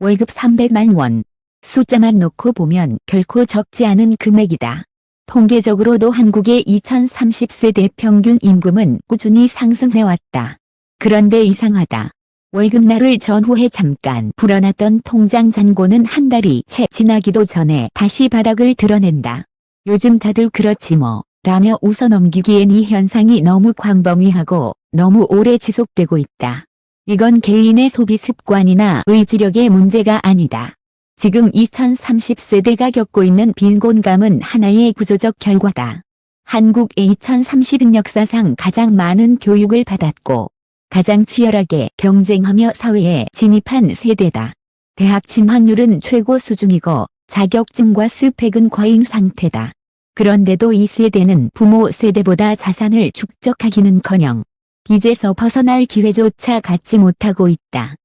월급 300만 원. 숫자만 놓고 보면 결코 적지 않은 금액이다. 통계적으로도 한국의 2030세대 평균 임금은 꾸준히 상승해왔다. 그런데 이상하다. 월급날을 전후에 잠깐 불어났던 통장 잔고는 한 달이 채 지나기도 전에 다시 바닥을 드러낸다. 요즘 다들 그렇지 뭐 라며 웃어 넘기기엔 이 현상이 너무 광범위하고 너무 오래 지속되고 있다. 이건 개인의 소비 습관이나 의지력의 문제가 아니다. 지금 2030세대가 겪고 있는 빈곤감은 하나의 구조적 결과다. 한국의 2030은 역사상 가장 많은 교육을 받았고 가장 치열하게 경쟁하며 사회에 진입한 세대다. 대학 진학률은 최고 수준이고 자격증과 스펙은 과잉 상태다. 그런데도 이 세대는 부모 세대보다 자산을 축적하기는커녕 빚에서 벗어날 기회조차 갖지 못하고 있다.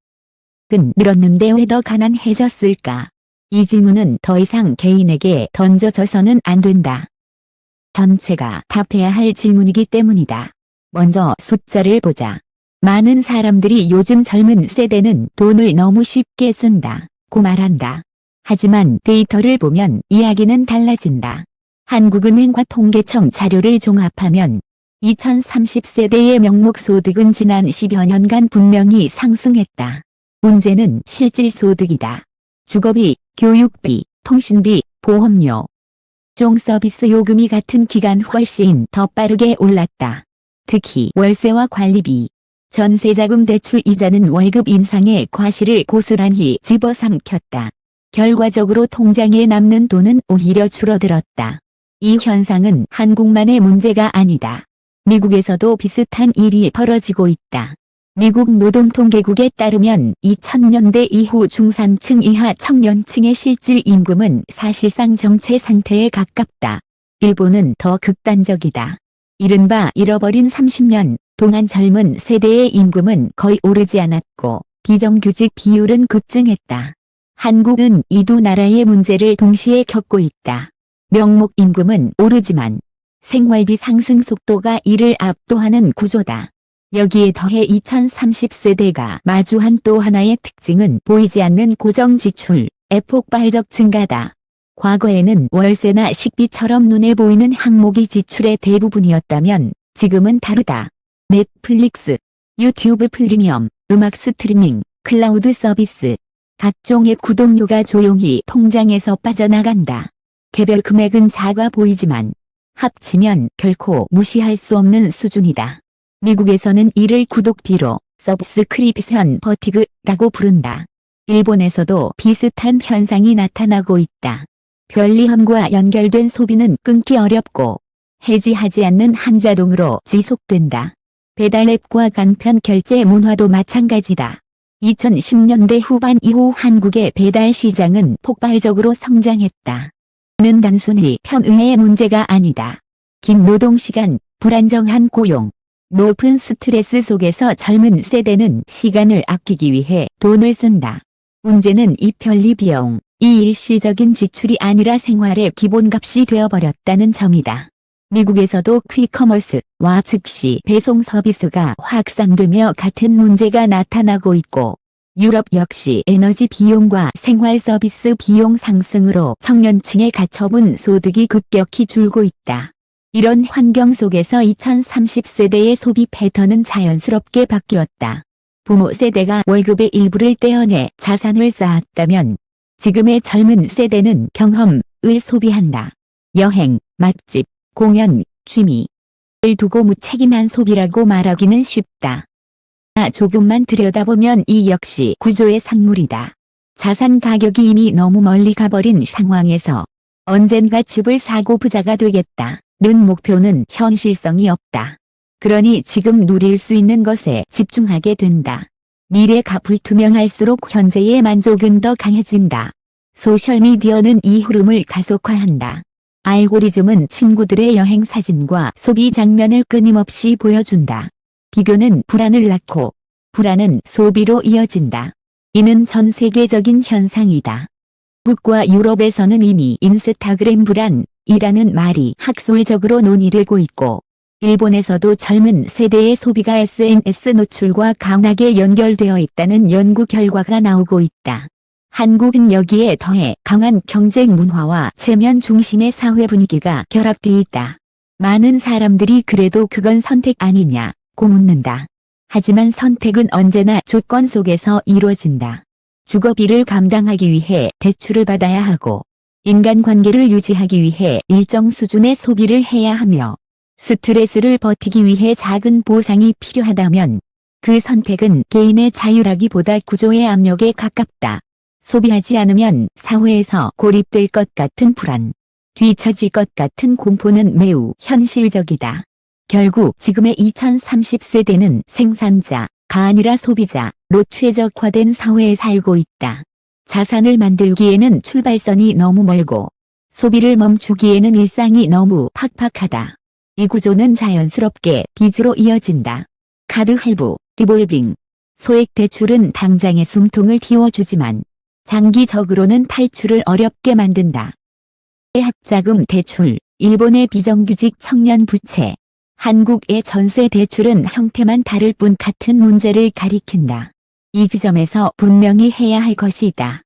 끈 늘었는데 왜 더 가난해졌을까? 이 질문은 더 이상 개인에게 던져져서는 안 된다. 전체가 답해야 할 질문이기 때문이다. 먼저 숫자를 보자. 많은 사람들이 요즘 젊은 세대는 돈을 너무 쉽게 쓴다. 고 말한다. 하지만 데이터를 보면 이야기는 달라진다. 한국은행과 통계청 자료를 종합하면 2030세대의 명목소득은 지난 10여 년간 분명히 상승했다. 문제는 실질소득이다. 주거비, 교육비, 통신비, 보험료, 종 서비스 요금이 같은 기간 훨씬 더 빠르게 올랐다. 특히 월세와 관리비, 전세자금 대출 이자는 월급 인상의 과실을 고스란히 집어삼켰다. 결과적으로 통장에 남는 돈은 오히려 줄어들었다. 이 현상은 한국만의 문제가 아니다. 미국에서도 비슷한 일이 벌어지고 있다. 미국 노동통계국에 따르면 2000년대 이후 중산층 이하 청년층의 실질 임금은 사실상 정체 상태에 가깝다. 일본은 더 극단적이다. 이른바 잃어버린 30년 동안 젊은 세대의 임금은 거의 오르지 않았고 비정규직 비율은 급증했다. 한국은 이 두 나라의 문제를 동시에 겪고 있다. 명목 임금은 오르지만 생활비 상승 속도가 이를 압도하는 구조다. 여기에 더해 2030세대가 마주한 또 하나의 특징은 보이지 않는 고정 지출 의 폭발적 증가다. 과거에는 월세나 식비처럼 눈에 보이는 항목이 지출의 대부분이었다면 지금은 다르다. 넷플릭스, 유튜브 프리미엄, 음악 스트리밍, 클라우드 서비스, 각종 앱 구독료가 조용히 통장에서 빠져나간다. 개별 금액은 작아 보이지만 합치면 결코 무시할 수 없는 수준이다. 미국에서는 이를 구독비로 서브스크립션 버티그라고 부른다. 일본에서도 비슷한 현상이 나타나고 있다. 편리함과 연결된 소비는 끊기 어렵고 해지하지 않는 한자동으로 지속된다. 배달앱과 간편 결제 문화도 마찬가지다. 2010년대 후반 이후 한국의 배달 시장은 폭발적으로 성장했다. 는 단순히 편의의 문제가 아니다. 긴 노동시간, 불안정한 고용, 높은 스트레스 속에서 젊은 세대는 시간을 아끼기 위해 돈을 쓴다. 문제는 이 편리 비용, 이 일시적인 지출이 아니라 생활의 기본값이 되어버렸다는 점이다. 미국에서도 퀵커머스와 즉시 배송 서비스가 확산되며 같은 문제가 나타나고 있고 유럽 역시 에너지 비용과 생활 서비스 비용 상승으로 청년층의 가처분 소득이 급격히 줄고 있다. 이런 환경 속에서 2030세대의 소비 패턴은 자연스럽게 바뀌었다. 부모 세대가 월급의 일부를 떼어내 자산을 쌓았다면 지금의 젊은 세대는 경험을 소비한다. 여행, 맛집, 공연, 취미 를 두고 무책임한 소비라고 말하기는 쉽다. 조금만 들여다보면 이 역시 구조의 산물이다. 자산 가격이 이미 너무 멀리 가버린 상황에서 언젠가 집을 사고 부자가 되겠다. 는 목표는 현실성이 없다. 그러니 지금 누릴 수 있는 것에 집중하게 된다. 미래가 불투명할수록 현재의 만족은 더 강해진다. 소셜미디어는 이 흐름을 가속화한다. 알고리즘은 친구들의 여행 사진과 소비 장면을 끊임없이 보여준다. 비교는 불안을 낳고 불안은 소비로 이어진다. 이는 전 세계적인 현상이다. 북과 유럽에서는 이미 인스타그램 불안이라는 말이 학술적으로 논의되고 있고 일본에서도 젊은 세대의 소비가 SNS 노출과 강하게 연결되어 있다는 연구 결과가 나오고 있다. 한국은 여기에 더해 강한 경쟁 문화와 체면 중심의 사회 분위기가 결합돼 있다. 많은 사람들이 그래도 그건 선택 아니냐 고 묻는다. 하지만 선택은 언제나 조건 속에서 이루어진다. 주거비를 감당하기 위해 대출을 받아야 하고 인간관계를 유지하기 위해 일정 수준의 소비를 해야 하며 스트레스를 버티기 위해 작은 보상이 필요하다면 그 선택은 개인의 자유라기보다 구조의 압력에 가깝다. 소비하지 않으면 사회에서 고립될 것 같은 불안, 뒤처질 것 같은 공포는 매우 현실적이다. 결국 지금의 2030세대는 생산자가 아니라 소비자로 최적화된 사회에 살고 있다. 자산을 만들기에는 출발선이 너무 멀고 소비를 멈추기에는 일상이 너무 팍팍하다. 이 구조는 자연스럽게 빚으로 이어진다. 카드 할부, 리볼빙, 소액 대출은 당장의 숨통을 틔워주지만 장기적으로는 탈출을 어렵게 만든다. 학자금 대출, 일본의 비정규직 청년 부채, 한국의 전세 대출은 형태만 다를 뿐 같은 문제를 가리킨다. 이 지점에서 분명히 해야 할 것이 있다.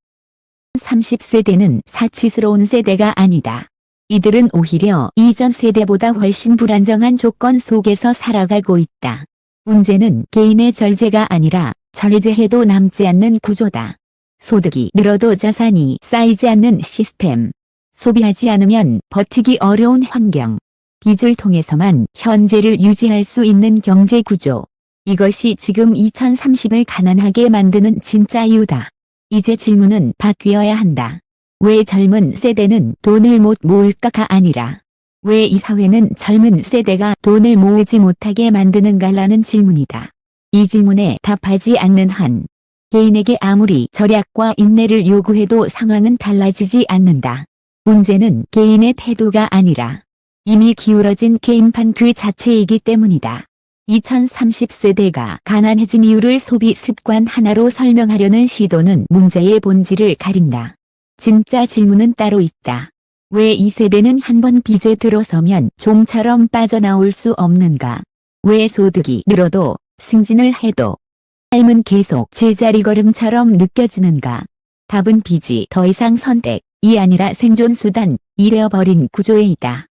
30세대는 사치스러운 세대가 아니다. 이들은 오히려 이전 세대보다 훨씬 불안정한 조건 속에서 살아가고 있다. 문제는 개인의 절제가 아니라 절제해도 남지 않는 구조다. 소득이 늘어도 자산이 쌓이지 않는 시스템. 소비하지 않으면 버티기 어려운 환경. 빚을 통해서만 현재를 유지할 수 있는 경제 구조. 이것이 지금 2030을 가난하게 만드는 진짜 이유다. 이제 질문은 바뀌어야 한다. 왜 젊은 세대는 돈을 못 모을까가 아니라 왜 이 사회는 젊은 세대가 돈을 모으지 못하게 만드는가라는 질문이다. 이 질문에 답하지 않는 한 개인에게 아무리 절약과 인내를 요구해도 상황은 달라지지 않는다. 문제는 개인의 태도가 아니라 이미 기울어진 개인판 그 자체이기 때문이다. 2030세대가 가난해진 이유를 소비 습관 하나로 설명하려는 시도는 문제의 본질을 가린다. 진짜 질문은 따로 있다. 왜 이 세대는 한 번 빚에 들어서면 좀처럼 빠져나올 수 없는가? 왜 소득이 늘어도 승진을 해도 삶은 계속 제자리 걸음처럼 느껴지는가? 답은 빚이 더 이상 선택이 아니라 생존 수단, 이래버린 구조에 있다.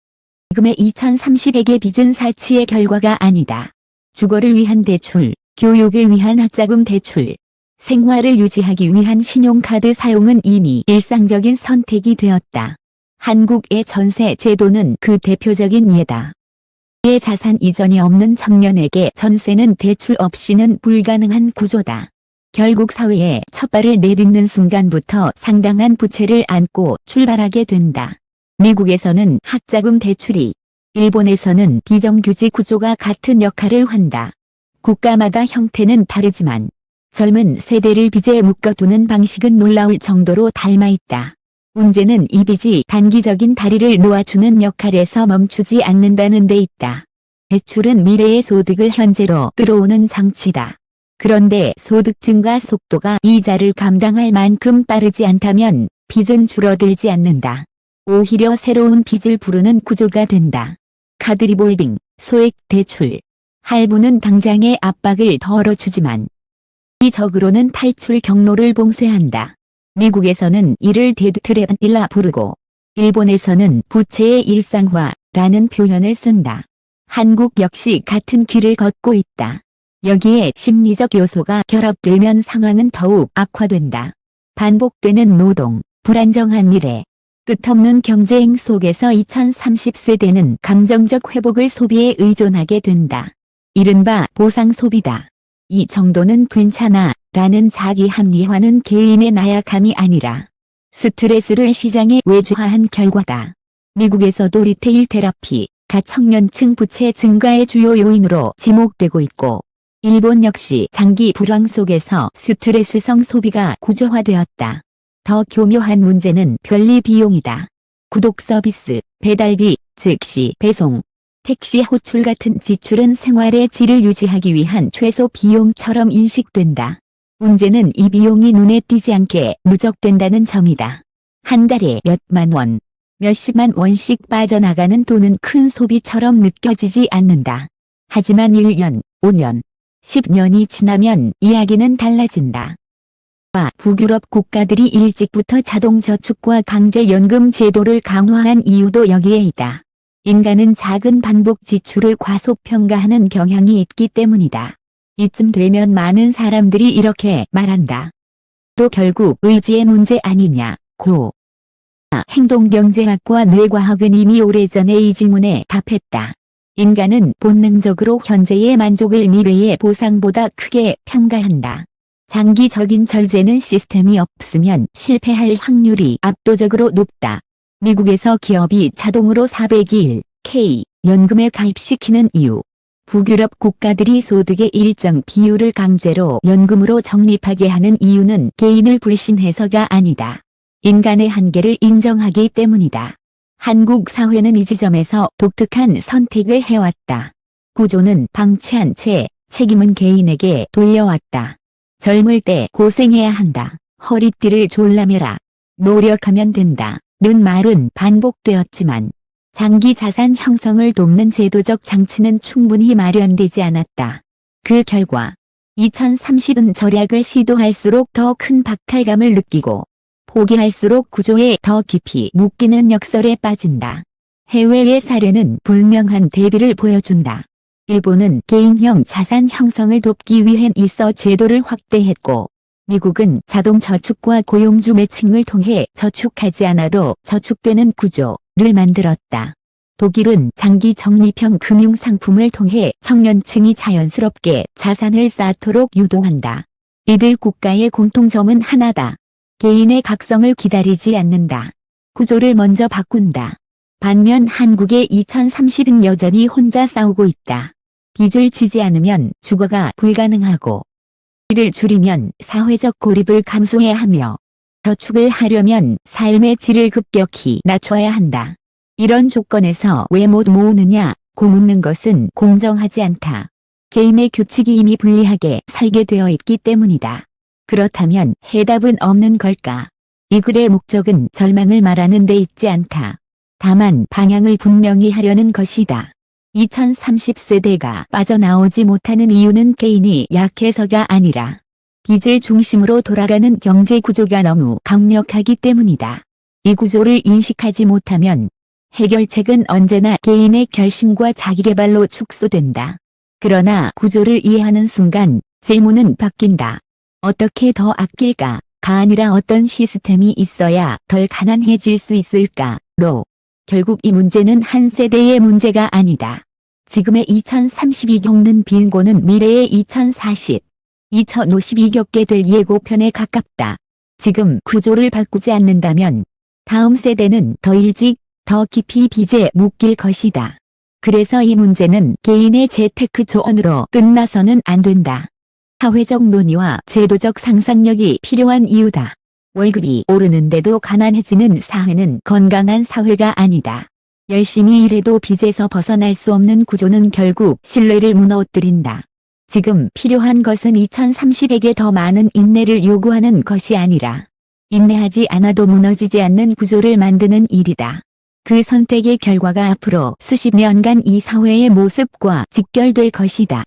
지금의 2030에게 빚은 사치의 결과가 아니다. 주거를 위한 대출, 교육을 위한 학자금 대출, 생활을 유지하기 위한 신용카드 사용은 이미 일상적인 선택이 되었다. 한국의 전세 제도는 그 대표적인 예다. 의 자산 이전이 없는 청년에게 전세는 대출 없이는 불가능한 구조다. 결국 사회에 첫 발을 내딛는 순간부터 상당한 부채를 안고 출발하게 된다. 미국에서는 학자금 대출이, 일본에서는 비정규직 구조가 같은 역할을 한다. 국가마다 형태는 다르지만 젊은 세대를 빚에 묶어두는 방식은 놀라울 정도로 닮아있다. 문제는 이 빚이 단기적인 다리를 놓아주는 역할에서 멈추지 않는다는 데 있다. 대출은 미래의 소득을 현재로 끌어오는 장치다. 그런데 소득 증가 속도가 이자를 감당할 만큼 빠르지 않다면 빚은 줄어들지 않는다. 오히려 새로운 빚을 부르는 구조가 된다. 카드 리볼빙, 소액 대출, 할부는 당장의 압박을 덜어주지만 이 적으로는 탈출 경로를 봉쇄한다. 미국에서는 이를 데드트랩이라 부르고 일본에서는 부채의 일상화라는 표현을 쓴다. 한국 역시 같은 길을 걷고 있다. 여기에 심리적 요소가 결합되면 상황은 더욱 악화된다. 반복되는 노동, 불안정한 미래, 끝없는 경쟁 속에서 2030세대는 감정적 회복을 소비에 의존하게 된다. 이른바 보상 소비다. 이 정도는 괜찮아 라는 자기 합리화는 개인의 나약함이 아니라 스트레스를 시장에 외주화한 결과다. 미국에서도 리테일 테라피 가 청년층 부채 증가의 주요 요인으로 지목되고 있고 일본 역시 장기 불황 속에서 스트레스성 소비가 구조화되었다. 더 교묘한 문제는 변리 비용이다. 구독 서비스, 배달비, 즉시 배송, 택시 호출 같은 지출은 생활의 질을 유지하기 위한 최소 비용처럼 인식된다. 문제는 이 비용이 눈에 띄지 않게 누적된다는 점이다. 한 달에 몇만 원, 몇십만 원씩 빠져나가는 돈은 큰 소비처럼 느껴지지 않는다. 하지만 1년, 5년, 10년이 지나면 이야기는 달라진다. 북유럽 국가들이 일찍부터 자동저축과 강제연금 제도를 강화한 이유도 여기에 있다. 인간은 작은 반복 지출을 과소평가하는 경향이 있기 때문이다. 이쯤 되면 많은 사람들이 이렇게 말한다. 또 결국 의지의 문제 아니냐, 고. 행동경제학과 뇌과학은 이미 오래전에 이 질문에 답했다. 인간은 본능적으로 현재의 만족을 미래의 보상보다 크게 평가한다. 장기적인 절제는 시스템이 없으면 실패할 확률이 압도적으로 높다. 미국에서 기업이 자동으로 401, K, 연금에 가입시키는 이유. 북유럽 국가들이 소득의 일정 비율을 강제로 연금으로 적립하게 하는 이유는 개인을 불신해서가 아니다. 인간의 한계를 인정하기 때문이다. 한국 사회는 이 지점에서 독특한 선택을 해왔다. 구조는 방치한 채 책임은 개인에게 돌려왔다. 젊을 때 고생해야 한다. 허리띠를 졸라매라. 노력하면 된다. 는 말은 반복되었지만 장기 자산 형성을 돕는 제도적 장치는 충분히 마련되지 않았다. 그 결과 2030은 절약을 시도할수록 더 큰 박탈감을 느끼고 포기할수록 구조에 더 깊이 묶이는 역설에 빠진다. 해외의 사례는 불명한 대비를 보여준다. 일본은 개인형 자산 형성을 돕기 위해 있어 제도를 확대했고, 미국은 자동 저축과 고용주 매칭을 통해 저축하지 않아도 저축되는 구조를 만들었다. 독일은 장기 적립형 금융 상품을 통해 청년층이 자연스럽게 자산을 쌓도록 유도한다. 이들 국가의 공통점은 하나다. 개인의 각성을 기다리지 않는다. 구조를 먼저 바꾼다. 반면 한국의 2030은 여전히 혼자 싸우고 있다. 빚을 지지 않으면 주거가 불가능하고 이를 줄이면 사회적 고립을 감수해야 하며 저축을 하려면 삶의 질을 급격히 낮춰야 한다. 이런 조건에서 왜 못 모으느냐 고 묻는 것은 공정하지 않다. 게임의 규칙이 이미 불리하게 설계되어 있기 때문이다. 그렇다면 해답은 없는 걸까? 이 글의 목적은 절망을 말하는 데 있지 않다. 다만 방향을 분명히 하려는 것이다. 2030세대가 빠져나오지 못하는 이유는 개인이 약해서가 아니라 빚을 중심으로 돌아가는 경제 구조가 너무 강력하기 때문이다. 이 구조를 인식하지 못하면 해결책은 언제나 개인의 결심과 자기개발로 축소된다. 그러나 구조를 이해하는 순간 질문은 바뀐다. 어떻게 더 아낄까? 가 아니라 어떤 시스템이 있어야 덜 가난해질 수 있을까?로 결국 이 문제는 한 세대의 문제가 아니다. 지금의 2032 겪는 빈곤은 미래의 2040, 2052 겪게 될 예고편에 가깝다. 지금 구조를 바꾸지 않는다면 다음 세대는 더 일찍, 더 깊이 빚에 묶일 것이다. 그래서 이 문제는 개인의 재테크 조언으로 끝나서는 안 된다. 사회적 논의와 제도적 상상력이 필요한 이유다. 월급이 오르는데도 가난해지는 사회는 건강한 사회가 아니다. 열심히 일해도 빚에서 벗어날 수 없는 구조는 결국 신뢰를 무너뜨린다. 지금 필요한 것은 2030에게 더 많은 인내를 요구하는 것이 아니라 인내하지 않아도 무너지지 않는 구조를 만드는 일이다. 그 선택의 결과가 앞으로 수십 년간 이 사회의 모습과 직결될 것이다.